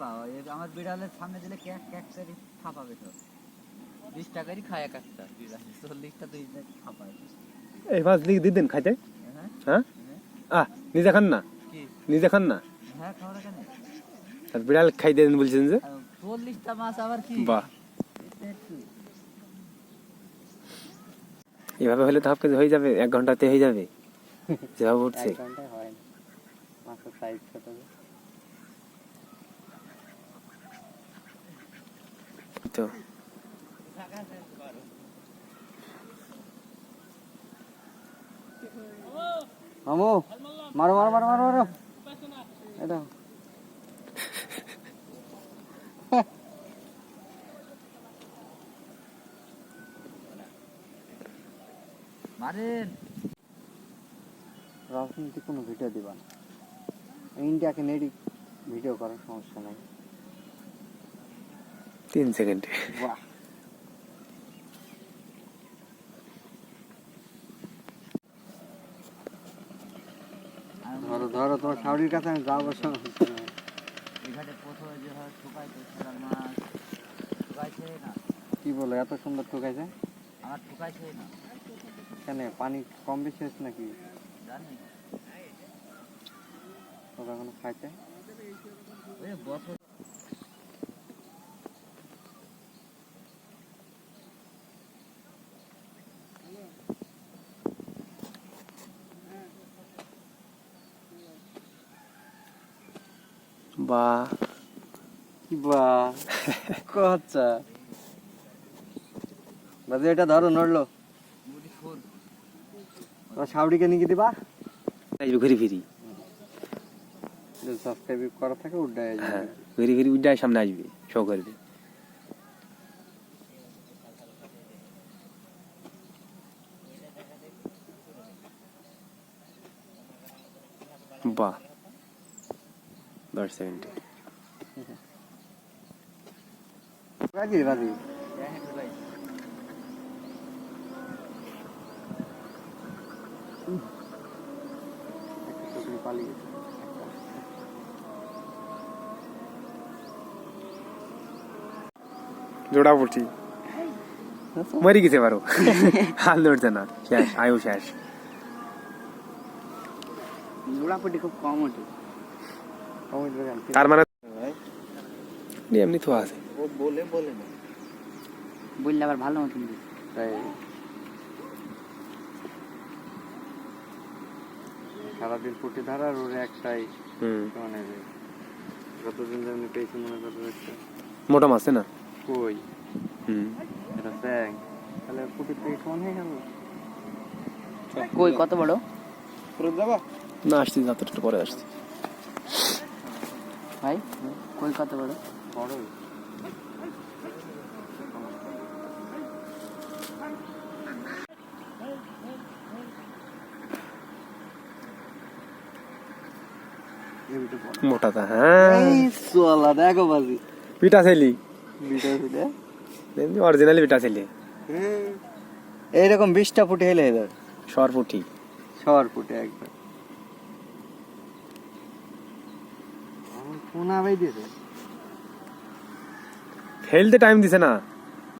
পাও আমার বিড়ালের সামনে দিলে ক্যাক ক্যাক করে ফাপাবে তো। বিশ টাকারই খায় এক একটা বিড়াল চল্লিশটা দুই ফাপায় এই মাছ লিখ দিতেন খাইতে? হ্যাঁ? হ্যাঁ? আহ নিজে খান না? নিজে খান না? হ্যাঁ খাওয়াটা কেন আর বিড়াল খাই দেন বলছেন যে? চল্লিশটা মাছ আবার কি? বাহ। এভাবে হলে তো হাফ কেজি হয়ে যাবে এক ঘন্টাতে হয়ে যাবে। যেভাবে উঠছে। এক ঘন্টায় হয় না। মাছের সাইজ ছোট তো। মামু মারো মারো মারো মারো মারো। এটা মারেন। রাজনীতি কোনো ভিডিও দিবা না। ইন্ডিয়াকে নেডি ভিডিও করার সমস্যা নাই। তিন সেকেন্ডে। বাহ। ধরো ধরো তোমার কাছে আমি যাব সমস্যা এখানে প্রথমে যে হয় ঠুকাইতে ছেড়ার মাছ। ঠুকাইছে না। কি বলো এত সুন্দর ঠোকাইছে? আমার ঠুকাইছে না। কেন পানি কম বেশি হচ্ছে নাকি? জানি এখনও খাইতে ওই বছর বা বা কচ্ছা। বাজে এটা ধরো নড়লো। তোমার নিয়ে দিবা? ঘুরি ফিরি। সাবস্ক্রাইব করা থাকে উঠে হ্যাঁ ঘুরি ফিরি উড্ডায় সামনে আসবে শো করবে। বাহ। দশ সেকেন্ডে বাজি বাজি হ্যাঁ ঠুকাইছে একটা টুকরি পালিয়ে গেছে জোড়া পড়ছি মরি গেছে পারো হাল ধরছে না শেষ আয়ু তার মানে এমনি তো আছে। বলে বলে না। বললে আবার ভালো মতন সারাদিন ফুটি ধারা আর ওর একটাই মানে যতদিন যেমনি পেয়েছি মনে করতে হচ্ছে মোটা মাছ না? কই? হুম। এটা ব্যাং। তাহলে ফুটি পেয়ে সমান হয়ে গেল? কই কত বড়? পুরো যাবা? না আসছি যতটা পরে আসছি। ভাই কই কত বড় বড় মোটাটা হ্যাঁ দেখো বাজি। ছেলি। এমনি অরিজিনালি পিঠা ছেলি। এইরকম বিশটা ফুটে হেলে এদের। সর পুঠি সর ফুটে আবাই দিয়ে দিয়ে ফেলতে টাইম দিছে না।